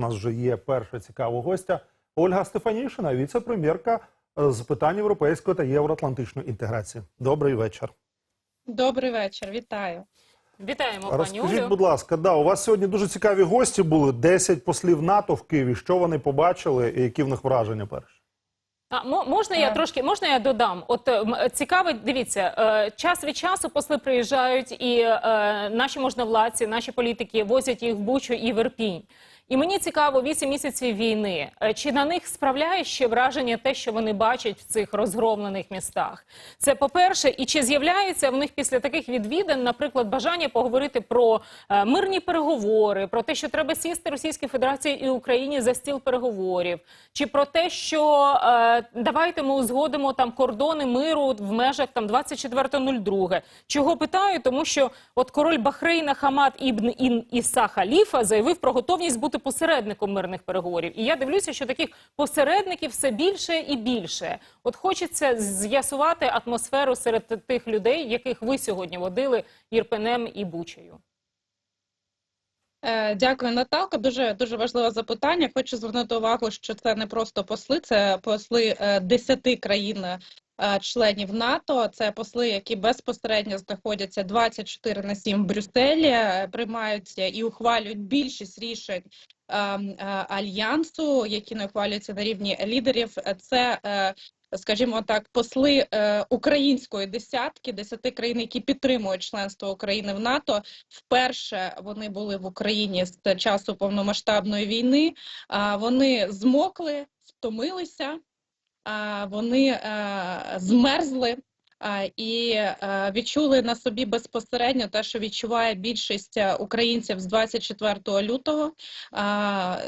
У нас вже є перша цікава гостя Ольга Стефанішина, віце-прем'єрка е, з питань європейської та євроатлантичної інтеграції. Добрий вечір. Добрий вечір, вітаю. Вітаємо, пані Розкажіть, Олю. будь ласка, да, у вас сьогодні дуже цікаві гості були. 10 послів НАТО в Києві. Що вони побачили і які в них враження перші? А мо- можна я трошки можна я додам? От е, цікаво, дивіться, е, час від часу посли приїжджають, і наші можновладці, наші політики возять їх в Бучу і в Ірпінь. І мені цікаво, 8 місяців війни. е, Чи на них справляє ще враження те, що вони бачать в цих розгромлених містах? Це по-перше, і чи з'являється в них після таких відвідин, наприклад, бажання поговорити про е, мирні переговори, про те, що треба сісти Російській Федерації і Україні за стіл переговорів, чи про те, що е, давайте ми узгодимо там кордони миру в межах там 24.02. Чого питаю? Тому що от король Бахрейна Хамад Ібн Ін Іса Халіфа заявив про готовність бути посередником мирних переговорів. І я дивлюся, що таких посередників все більше і більше. От хочеться з'ясувати атмосферу серед тих людей, яких ви сьогодні водили Ірпенем і Бучею. Е, Дякую, Наталка. Дуже дуже важливе запитання. Хочу звернути увагу, що це не просто посли, це посли е, 10 країн. Е, Членів НАТО це посли, які безпосередньо знаходяться 24 на 7 в Брюсселі, е, приймаються і ухвалюють більшість рішень е, е, альянсу, які не ухвалюються на рівні лідерів. Це скажімо так, посли української десятки, десяти країн, які підтримують членство України в НАТО. Вперше вони були в Україні з часу повномасштабної війни. Вони змокли, втомилися, вони е, змерзли. І відчули на собі безпосередньо те, що відчуває більшість е, українців з 24 лютого.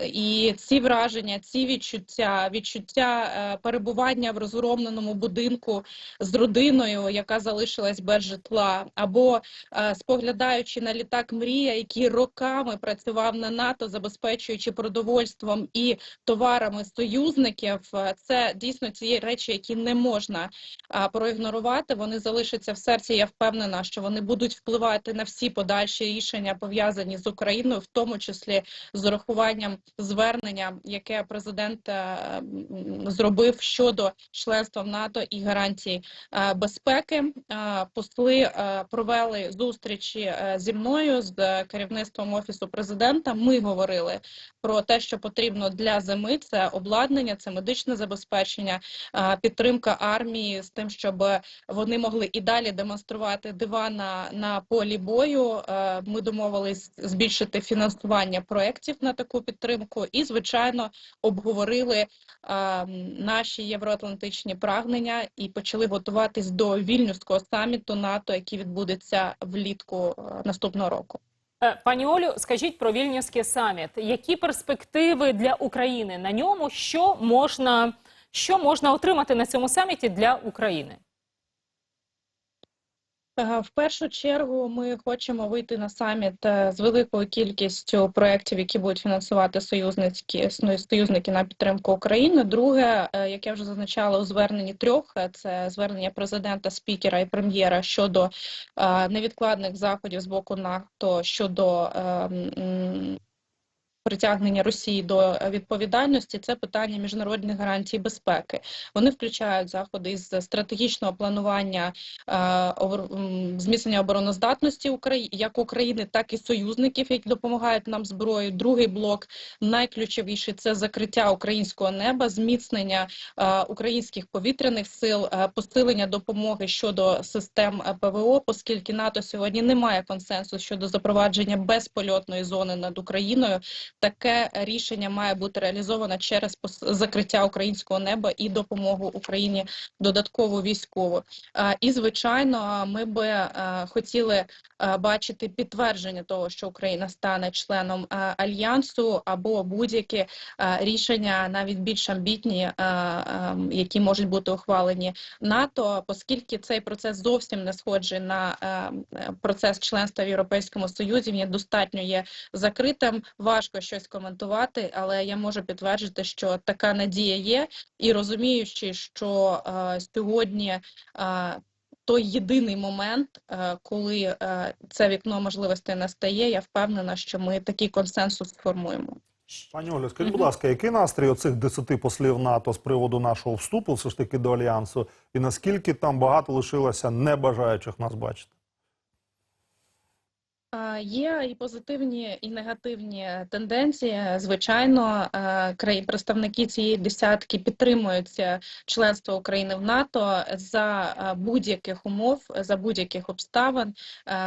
І ці враження, ці відчуття, відчуття е, перебування в розгромленому будинку з родиною, яка залишилась без житла, або е, споглядаючи на літак Мрія, який роками працював на НАТО, забезпечуючи продовольством і товарами союзників, це дійсно ці речі, які не можна а, проігнорувати. Вони залишаться в серці. Я впевнена, що вони будуть впливати на всі подальші рішення пов'язані з Україною, в тому числі з урахуванням звернення, яке президент е, зробив щодо членства в НАТО і гарантій е, безпеки. Е, Посли провели зустрічі зі мною з керівництвом офісу президента. Ми говорили про те, що потрібно для зими. Це обладнання, це медичне забезпечення, підтримка армії з тим, щоб вони могли і далі демонструвати дива на, на полі бою. Е, Ми домовились збільшити фінансування проєктів на таку підтримку, і звичайно обговорили е, наші євроатлантичні прагнення і почали готуватись до вільнюського саміту НАТО, який відбудеться влітку е, наступного року. Пані Олю, скажіть про Вільнюський саміт. Які перспективи для України на ньому? Що можна, що можна отримати на цьому саміті для України? Е, В першу чергу ми хочемо вийти на саміт е, з великою кількістю проєктів, які будуть фінансувати союзницькі ну, союзники на підтримку України. Друге, е, як я вже зазначала у зверненні трьох, це звернення президента, спікера і прем'єра щодо невідкладних заходів з боку НАТО щодо притягнення Росії до відповідальності це питання міжнародних гарантій безпеки. Вони включають заходи із стратегічного планування е, зміцнення обороноздатності України як України, так і союзників, які допомагають нам зброєю. Другий блок найключовіший це закриття українського неба, зміцнення е, українських повітряних сил, е, посилення допомоги щодо систем е, ПВО, оскільки НАТО сьогодні не має консенсусу щодо запровадження безпольотної зони над Україною. Таке рішення має бути реалізовано через закриття українського неба і допомогу Україні додатково військово. І звичайно, ми би е, хотіли е, бачити підтвердження того, що Україна стане членом е, альянсу, або будь-які рішення, навіть більш амбітні, які можуть бути ухвалені НАТО, оскільки цей процес зовсім не схожий на процес членства в Європейському Союзі. Він достатньо є закритим. Важко щось коментувати, але я можу підтвердити, що така надія є, і розуміючи, що е, сьогодні е, той єдиний момент, е, коли е, це вікно можливостей настає, я впевнена, що ми такий консенсус сформуємо. Пані Олю, скажіть, будь ласка, який настрій оцих 10 послів НАТО з приводу нашого вступу все ж таки до альянсу, і наскільки там багато лишилося небажаючих нас бачити? Є і позитивні, і негативні тенденції. Звичайно, представники цієї десятки підтримують е, членство України в НАТО за будь-яких умов, за будь-яких обставин.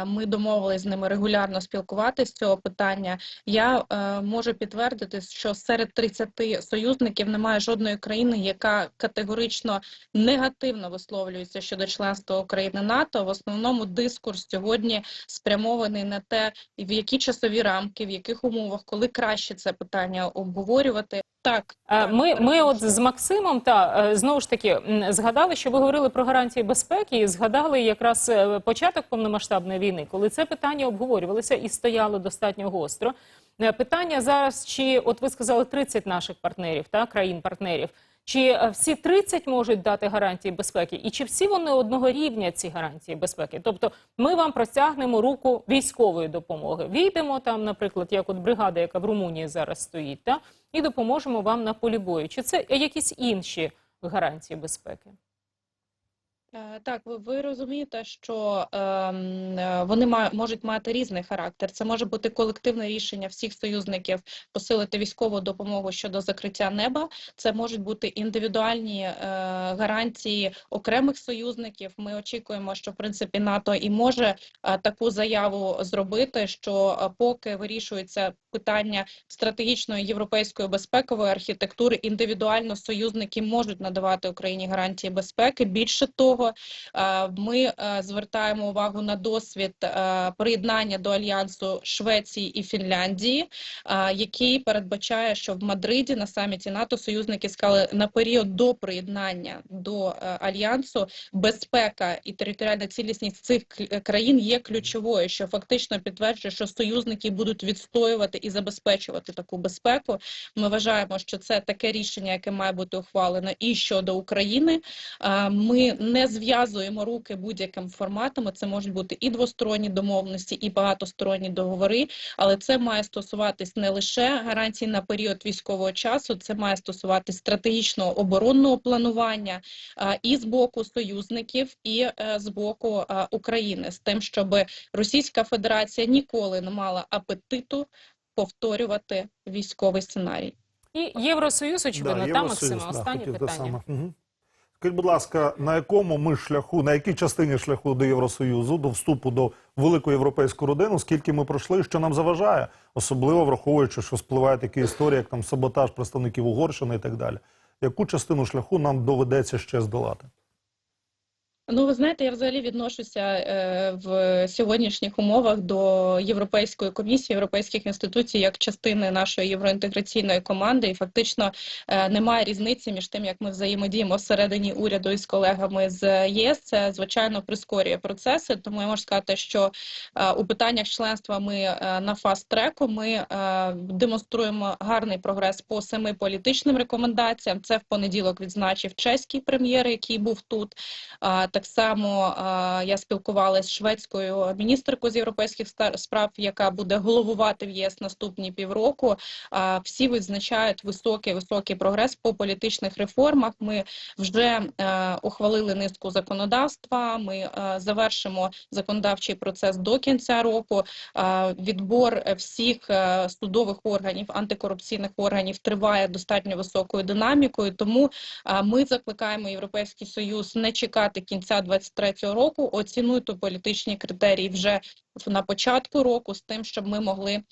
Ми домовились з ними регулярно спілкуватися з цього питання. Я можу підтвердити, що серед 30 союзників немає жодної країни, яка категорично негативно висловлюється щодо членства України НАТО. В основному дискурс сьогодні спрямований на те, в які часові рамки, в яких умовах, коли краще це питання обговорювати. Так, Ми, ми от з Максимом та е, знову ж таки згадали, що ви говорили про гарантії безпеки, і згадали якраз е, початок повномасштабної війни, коли це питання обговорювалося і стояло достатньо гостро. Е, Питання зараз, чи от ви сказали 30 наших партнерів, та країн-партнерів. Чи е, всі 30 можуть дати гарантії безпеки, і чи всі вони одного рівня ці гарантії безпеки? Тобто, ми вам простягнемо руку військової допомоги. Війдемо там, наприклад, як от бригада, яка в Румунії зараз стоїть, та і допоможемо вам на полі бою. Чи це якісь інші гарантії безпеки? Е, Так, ви, ви розумієте, що ем, е, вони ма, можуть мати різний характер. Це може бути колективне рішення всіх союзників посилити військову допомогу щодо закриття неба. Це можуть бути індивідуальні е, гарантії окремих союзників. Ми очікуємо, що в принципі НАТО і може е, таку заяву зробити, що е, поки вирішується питання стратегічної європейської безпекової архітектури, індивідуально союзники можуть надавати Україні гарантії безпеки. Більше того, е, ми е, звертаємо увагу на досвід е, приєднання до альянсу Швеції і Фінляндії, який передбачає, що в Мадриді на саміті НАТО союзники сказали на період до приєднання до альянсу безпека і територіальна цілісність цих країн є ключовою, що фактично підтверджує, що союзники будуть відстоювати і забезпечувати таку безпеку. Ми вважаємо, що це таке рішення, яке має бути ухвалено і щодо України. Ми не зв'язуємо руки будь-яким форматом. Це можуть бути і двосторонні домовленості, і багатосторонні договори. Але це має стосуватись не лише гарантій на період військового часу, це має стосуватись стратегічного оборонного планування і з боку союзників, і е, з боку України, з тим, щоб Російська Федерація ніколи не мала апетиту повторювати військовий сценарій. І Євросоюз, очевидно, Да, там Євросоюз, Максима. да, Останнє питання. саме. Скажіть, будь ласка, на якому ми шляху, на якій частині шляху до Євросоюзу, до вступу до великої європейської родини, скільки ми пройшли, що нам заважає, особливо враховуючи, що спливають такі історії, як там саботаж представників Угорщини і так далі. Яку частину шляху нам доведеться ще здолати? Ну, ви знаєте, я взагалі відношуся е, в сьогоднішніх умовах до Європейської комісії, європейських інституцій як частини нашої євроінтеграційної команди, і фактично е, немає різниці між тим, як ми взаємодіємо всередині уряду із колегами з ЄС. Це звичайно прискорює процеси. Тому я можу сказати, що е, у питаннях членства ми на фаст-треку. Ми демонструємо гарний прогрес по семи політичним рекомендаціям. Це в понеділок відзначив чеський прем'єр, який був тут. Так само я спілкувалася з шведською міністеркою з європейських справ, яка буде головувати в ЄС наступні півроку. Всі відзначають високий високий прогрес по політичних реформах. Ми вже е, ухвалили низку законодавства. Ми е, завершимо законодавчий процес до кінця року. Відбор всіх е, судових органів, антикорупційних органів триває достатньо високою динамікою. Тому Ми закликаємо Європейський Союз не чекати кінця 2023 року. Оцінуйте політичні критерії вже на початку року з тим, щоб ми могли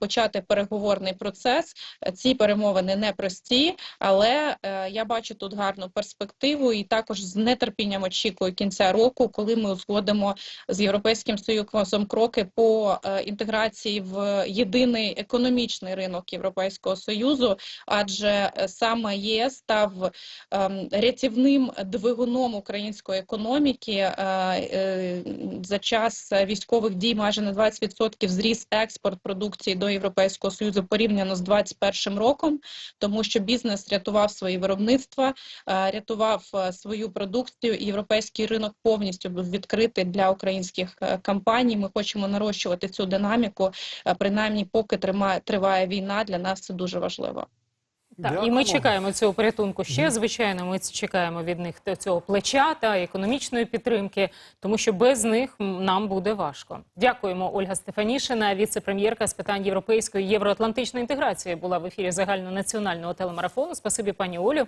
почати переговорний процес. Ці перемовини непрості, але е, я бачу тут гарну перспективу і також з нетерпінням очікую кінця року, коли ми узгодимо з Європейським Союзом кроки по е, інтеграції в єдиний економічний ринок Європейського Союзу, адже е, саме ЄС став ем, рятівним двигуном української економіки за час військових дій подій майже на 20% зріс експорт продукції до Європейського Союзу порівняно з 2021 роком, тому що бізнес рятував свої виробництва, е, рятував е, свою продукцію. і Європейський ринок повністю був відкритий для українських е, компаній. Ми хочемо нарощувати цю динаміку. Принаймні, поки тримає триває війна, для нас це дуже важливо. Так, і ми чекаємо цього порятунку ще. Звичайно, ми чекаємо від них цього плеча та економічної підтримки, тому що без них нам буде важко. Дякуємо, Ольга Стефанішина, віце-прем'єрка з питань європейської євроатлантичної інтеграції, була в ефірі загальнонаціонального телемарафону. Спасибі, пані Олю.